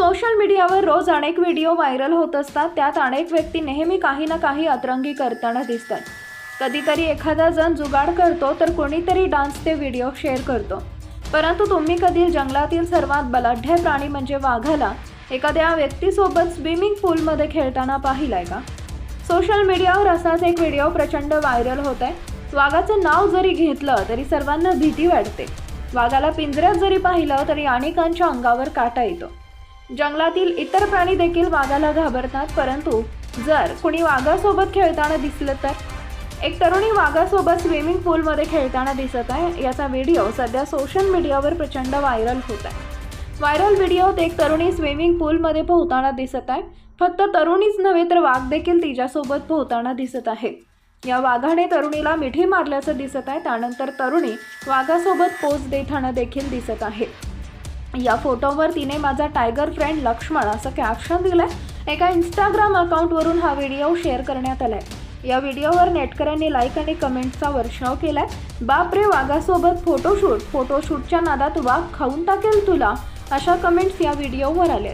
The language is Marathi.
सोशल मीडियावर रोज अनेक व्हिडिओ व्हायरल होत असतात. त्यात अनेक व्यक्ती नेहमी काही ना काही अतरंगी करताना दिसतात. कधीतरी एखादा जण जुगाड करतो तर कोणीतरी डान्सचे व्हिडिओ शेअर करतो. परंतु तुम्ही कधी जंगलातील सर्वात बलाढ्य प्राणी म्हणजे वाघाला एखाद्या व्यक्तीसोबत स्विमिंग पूलमध्ये खेळताना पाहिलाय का? सोशल मीडियावर असाच एक व्हिडिओ प्रचंड व्हायरल होत आहे वाघाचं नाव जरी घेतलं तरी सर्वांना भीती वाटते. वाघाला पिंजऱ्यात जरी पाहिलं तरी अनेकांच्या अंगावर काटा येतो. जंगलातील इतर प्राणी देखील वाघाला घाबरतात परंतु जर कुणी वाघासोबत खेळताना दिसलं तर? एक तरुणी वाघासोबत स्विमिंग पूलमध्ये खेळताना दिसत आहे. याचा व्हिडिओ सध्या सोशल मीडियावर प्रचंड व्हायरल होत आहे. व्हायरल व्हिडिओत एक तरुणी स्विमिंग पूलमध्ये पोहताना दिसत आहे. फक्त तरुणीच नव्हे तर वाघ देखील तिच्यासोबत पोहताना दिसत आहे. या वाघाने तरुणीला मिठी मारल्याचं दिसत आहे. त्यानंतर तरुणी वाघासोबत पोच देताना देखील दिसत आहे. या फोटोवर तिने माझा टायगर फ्रेंड लक्ष्मण असं कॅप्शन आहे एका इंस्टाग्राम अकाउंटवरून हा व्हिडिओ शेअर करण्यात आला आहे या व्हिडिओवर नेटकऱ्यांनी लाईक आणि कमेंट्सचा वर्षाव केला आहे बापरे वाघासोबत फोटोशूट फोटोशूटच्या नादात वाघ खाऊन टाकेल तुला अशा कमेंट्स या व्हिडिओवर आल्या